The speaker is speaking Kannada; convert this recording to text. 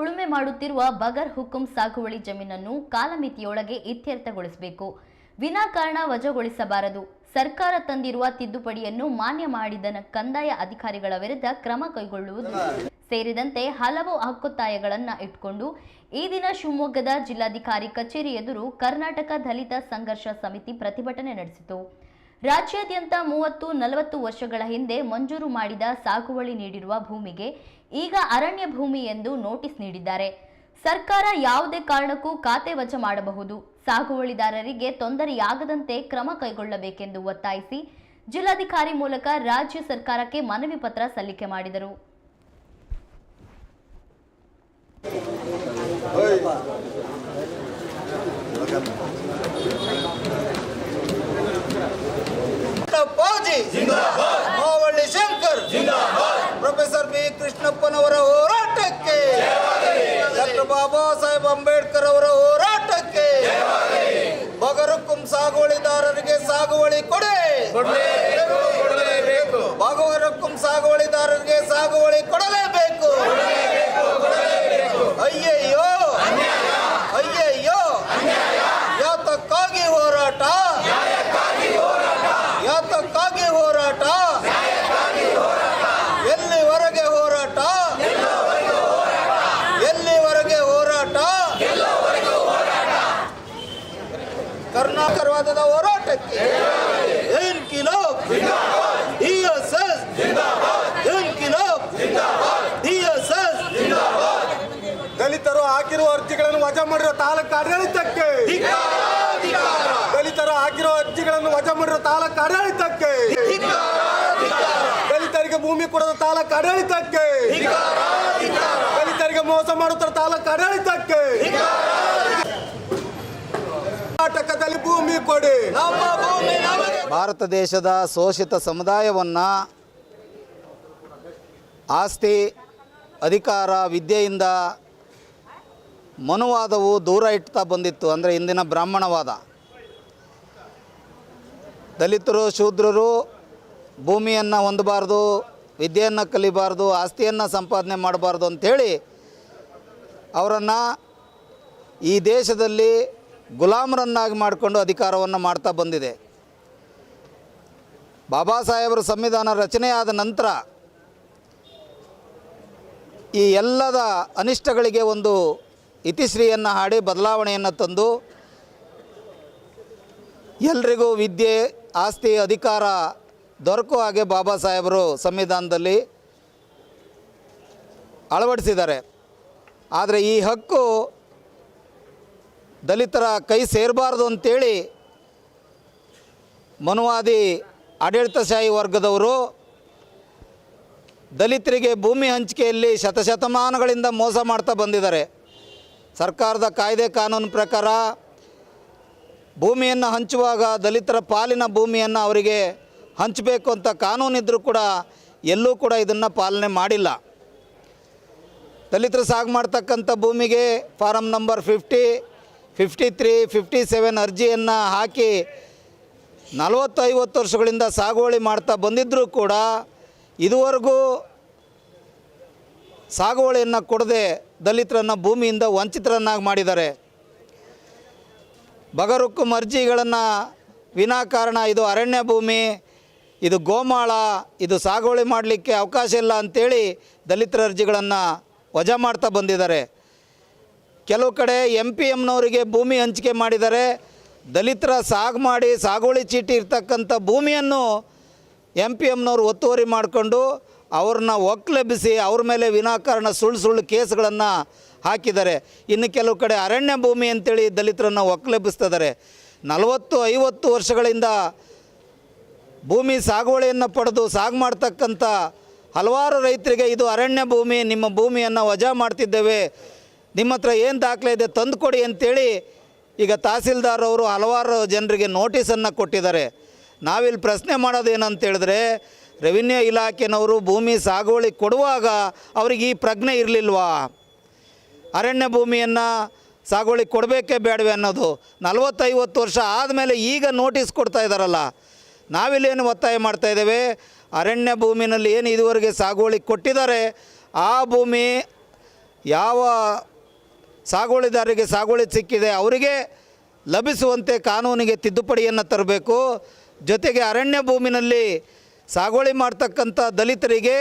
ಉಳುಮೆ ಮಾಡುತ್ತಿರುವ ಬಗರ್ ಹುಕುಂ ಸಾಗುವಳಿ ಜಮೀನನ್ನು ಕಾಲಮಿತಿಯೊಳಗೆ ಇತ್ಯರ್ಥಗೊಳಿಸಬೇಕು. ವಿನಾಕಾರಣ ವಜಾಗೊಳಿಸಬಾರದು. ಸರ್ಕಾರ ತಂದಿರುವ ತಿದ್ದುಪಡಿಯನ್ನು ಮಾನ್ಯ ಮಾಡಿದ ಕಂದಾಯ ಅಧಿಕಾರಿಗಳ ವಿರುದ್ಧ ಕ್ರಮ ಕೈಗೊಳ್ಳುವುದು. ಸೇರಿದಂತೆ ಹಲವು ಹಕ್ಕೊತ್ತಾಯಗಳನ್ನು ಇಟ್ಕೊಂಡು ಈ ದಿನ ಶಿವಮೊಗ್ಗದ ಜಿಲ್ಲಾಧಿಕಾರಿ ಕಚೇರಿ ಎದುರು ಕರ್ನಾಟಕ ದಲಿತ ಸಂಘರ್ಷ ಸಮಿತಿ ಪ್ರತಿಭಟನೆ ನಡೆಸಿತು. ರಾಜ್ಯಾದ್ಯಂತ ಮೂವತ್ತು, ನಲವತ್ತು ವರ್ಷಗಳ ಹಿಂದೆ ಮಂಜೂರು ಮಾಡಿದ ಸಾಗುವಳಿ ನೀಡಿರುವ ಭೂಮಿಗೆ ಈಗ ಅರಣ್ಯ ಭೂಮಿ ಎಂದು ನೋಟಿಸ್ ನೀಡಿದ್ದಾರೆ. ಸರ್ಕಾರ ಯಾವುದೇ ಕಾರಣಕ್ಕೂ ಖಾತೆ ವಜಾ ಮಾಡಬಹುದು. ಸಾಗುವಳಿದಾರರಿಗೆ ತೊಂದರೆಯಾಗದಂತೆ ಕ್ರಮ ಕೈಗೊಳ್ಳಬೇಕೆಂದು ಒತ್ತಾಯಿಸಿ ಜಿಲ್ಲಾಧಿಕಾರಿ ಮೂಲಕ ರಾಜ್ಯ ಸರ್ಕಾರಕ್ಕೆ ಮನವಿ ಪತ್ರ ಸಲ್ಲಿಕೆ ಮಾಡಿದರು. ಫೌಜಿ ಮಾವಳ್ಳಿ ಶಂಕರ್. Professor B. ಕೃಷ್ಣಪ್ಪನವರ ಹೋರಾಟಕ್ಕೆ. ಡಾಕ್ಟರ್ ಬಾಬಾ ಸಾಹೇಬ್ ಅಂಬೇಡ್ಕರ್ ಅವರ ಹೋರಾಟಕ್ಕೆ. ಬಗರುಕುಂ ಸಾಗುವಳಿದಾರರಿಗೆ ಸಾಗುವಳಿ ಕೊಡೆ. ಬಗರುಕುಂ ಸಾಗುವಳಿದಾರರಿಗೆ ಸಾಗುವಳಿ ಕೊಡಲೇಬೇಕು. ವಜಾ ಮಾಡಿರೋ ತಾಲೂಕು ಆಡಳಿತಕ್ಕೆ ದಲಿತರು ಹಾಕಿರೋ ಅರ್ಜಿಗಳನ್ನು ವಜಾ ಮಾಡಿರೋ ತಾಲೂಕು ಆಡಳಿತಕ್ಕೆ ದಲಿತರಿಗೆ ಭೂಮಿ ಕೊಡದ ತಾಲೂಕು ಆಡಳಿತಕ್ಕೆ ದಲಿತರಿಗೆ ಮೋಸ ಮಾಡುತ್ತಿರೋ ತಾಲೂಕು ಆಡಳಿತಕ್ಕೆ ಕರ್ನಾಟಕದಲ್ಲಿ ಭೂಮಿ ಕೊಡಿ. ಭಾರತ ದೇಶದ ಶೋಷಿತ ಸಮುದಾಯವನ್ನ ಆಸ್ತಿ, ಅಧಿಕಾರ, ವಿದ್ಯೆಯಿಂದ ಮನುವಾದವು ದೂರ ಇಡ್ತಾ ಬಂದಿತ್ತು, ಅಂದರೆ ಇಂದಿನ ಬ್ರಾಹ್ಮಣವಾದ. ದಲಿತರು, ಶೂದ್ರರು ಭೂಮಿಯನ್ನು ಹೊಂದಬಾರ್ದು, ವಿದ್ಯೆಯನ್ನು ಕಲಿಬಾರ್ದು, ಆಸ್ತಿಯನ್ನು ಸಂಪಾದನೆ ಮಾಡಬಾರ್ದು ಅಂಥೇಳಿ ಅವರನ್ನು ಈ ದೇಶದಲ್ಲಿ ಗುಲಾಮರನ್ನಾಗಿ ಮಾಡಿಕೊಂಡು ಅಧಿಕಾರವನ್ನು ಮಾಡ್ತಾ ಬಂದಿದೆ. ಬಾಬಾ ಸಾಹೇಬರ ಸಂವಿಧಾನ ರಚನೆಯಾದ ನಂತರ ಈ ಎಲ್ಲದ ಅನಿಷ್ಟಗಳಿಗೆ ಒಂದು ಇತಿಶ್ರೀಯನ್ನು ಹಾಡಿ ಬದಲಾವಣೆಯನ್ನು ತಂದು ಎಲ್ರಿಗೂ ವಿದ್ಯೆ, ಆಸ್ತಿ, ಅಧಿಕಾರ ದೊರಕುವ ಹಾಗೆ ಬಾಬಾ ಸಾಹೇಬರು ಸಂವಿಧಾನದಲ್ಲಿ ಅಳವಡಿಸಿದ್ದಾರೆ. ಆದರೆ ಈ ಹಕ್ಕು ದಲಿತರ ಕೈ ಸೇರಬಾರ್ದು ಅಂತೇಳಿ ಮನುವಾದಿ ಆಡಳಿತಶಾಹಿ ವರ್ಗದವರು ದಲಿತರಿಗೆ ಭೂಮಿ ಹಂಚಿಕೆಯಲ್ಲಿ ಶತಶತಮಾನಗಳಿಂದ ಮೋಸ ಮಾಡ್ತಾ ಬಂದಿದ್ದಾರೆ. ಸರ್ಕಾರದ ಕಾಯ್ದೆ ಕಾನೂನು ಪ್ರಕಾರ ಭೂಮಿಯನ್ನು ಹಂಚುವಾಗ ದಲಿತರ ಪಾಲಿನ ಭೂಮಿಯನ್ನು ಅವರಿಗೆ ಹಂಚಬೇಕು ಅಂತ ಕಾನೂನಿದ್ದರೂ ಕೂಡ ಎಲ್ಲೂ ಕೂಡ ಇದನ್ನು ಪಾಲನೆ ಮಾಡಿಲ್ಲ. ದಲಿತರು ಸಾಗು ಮಾಡ್ತಕ್ಕಂಥ ಭೂಮಿಗೆ form number fifty fifty three, fifty seven ಅರ್ಜಿಯನ್ನು ಹಾಕಿ ನಲವತ್ತು ಐವತ್ತು ವರ್ಷಗಳಿಂದ ಸಾಗುವಳಿ ಮಾಡ್ತಾ ಬಂದಿದ್ದರೂ ಕೂಡ ಇದುವರೆಗೂ ಸಾಗುವಳಿಯನ್ನು ಕೊಡದೆ ದಲಿತರನ್ನು ಭೂಮಿಯಿಂದ ವಂಚಿತರನ್ನಾಗಿ ಮಾಡಿದ್ದಾರೆ. ಬಗರುಕ್ಕು ಮರ್ಜಿಗಳನ್ನು ವಿನಾಕಾರಣ, ಇದು ಅರಣ್ಯ ಭೂಮಿ, ಇದು ಗೋಮಾಳ, ಇದು ಸಾಗುವಳಿ ಮಾಡಲಿಕ್ಕೆ ಅವಕಾಶ ಇಲ್ಲ ಅಂಥೇಳಿ ದಲಿತರ ಅರ್ಜಿಗಳನ್ನು ವಜಾ ಮಾಡ್ತಾ ಬಂದಿದ್ದಾರೆ. ಕೆಲವು ಕಡೆ ಎಂ ಪಿ ಎಮ್ನವರಿಗೆ ಭೂಮಿ ಹಂಚಿಕೆ ಮಾಡಿದ್ದಾರೆ ದಲಿತರ ಸಾಗ್ ಮಾಡಿ ಸಾಗುವಳಿ ಚೀಟಿ ಇರ್ತಕ್ಕಂಥ ಭೂಮಿಯನ್ನು ಎಂ ಪಿ ಎಮ್ನವರು ಒತ್ತುವರಿ ಮಾಡಿಕೊಂಡು ಅವ್ರನ್ನ ಒಕ್ಲೆಬ್ಬಿಸಿ ಅವ್ರ ಮೇಲೆ ವಿನಾಕಾರಣ ಸುಳ್ಳು ಸುಳ್ಳು ಕೇಸ್ಗಳನ್ನು ಹಾಕಿದ್ದಾರೆ. ಇನ್ನು ಕೆಲವು ಕಡೆ ಅರಣ್ಯ ಭೂಮಿ ಅಂತೇಳಿ ದಲಿತರನ್ನು ಒಕ್ಲೆಬ್ಬಿಸ್ತಿದ್ದಾರೆ ನಲವತ್ತು, ಐವತ್ತು ವರ್ಷಗಳಿಂದ ಭೂಮಿ ಸಾಗುವಳಿಯನ್ನು ಪಡೆದು ಸಾಗು ಮಾಡ್ತಕ್ಕಂಥ ಹಲವಾರು ರೈತರಿಗೆ ಇದು ಅರಣ್ಯ ಭೂಮಿ, ನಿಮ್ಮ ಭೂಮಿಯನ್ನು ವಜಾ ಮಾಡ್ತಿದ್ದೇವೆ. ನಿಮ್ಮ ಹತ್ರ ಏನು ದಾಖಲೆ ಇದೆ ತಂದುಕೊಡಿ ಅಂತೇಳಿ ಈಗ ತಹಸೀಲ್ದಾರ್ ಅವರು ಹಲವಾರು ಜನರಿಗೆ ನೋಟಿಸನ್ನು ಕೊಟ್ಟಿದ್ದಾರೆ. ನಾವಿಲ್ಲಿ ಪ್ರಶ್ನೆ ಮಾಡೋದು ಹೇಳಿದ್ರೆ ರೆವಿನ್ಯೂ ಇಲಾಖೆನವರು ಭೂಮಿ ಸಾಗುವಳಿ ಕೊಡುವಾಗ ಅವ್ರಿಗೆ ಈ ಪ್ರಜ್ಞೆ ಇರಲಿಲ್ವಾ? ಅರಣ್ಯ ಭೂಮಿಯನ್ನು ಸಾಗುವಳಿ ಕೊಡಬೇಕೇ ಬೇಡವೆ ಅನ್ನೋದು. ನಲವತ್ತೈವತ್ತು ವರ್ಷ ಆದಮೇಲೆ ಈಗ ನೋಟಿಸ್ ಕೊಡ್ತಾ ಇದ್ದಾರಲ್ಲ ನಾವಿಲ್ಲೇನು ಒತ್ತಾಯ ಮಾಡ್ತಾ ಇದ್ದೇವೆ? ಅರಣ್ಯ ಭೂಮಿನಲ್ಲಿ ಏನು ಇದುವರೆಗೆ ಸಾಗುವಳಿ ಕೊಟ್ಟಿದ್ದಾರೆ? ಆ ಭೂಮಿ ಯಾವ ಸಾಗುವಳಿದಾರರಿಗೆ ಸಾಗುವಳಿ ಸಿಕ್ಕಿದೆ ಅವರಿಗೆ ಲಭಿಸುವಂತೆ ಕಾನೂನಿಗೆ ತಿದ್ದುಪಡಿಯನ್ನು ತರಬೇಕು. ಜೊತೆಗೆ ಅರಣ್ಯ ಭೂಮಿನಲ್ಲಿ ಸಾಗುವಳಿ ಮಾಡ್ತಕ್ಕಂಥ ದಲಿತರಿಗೆ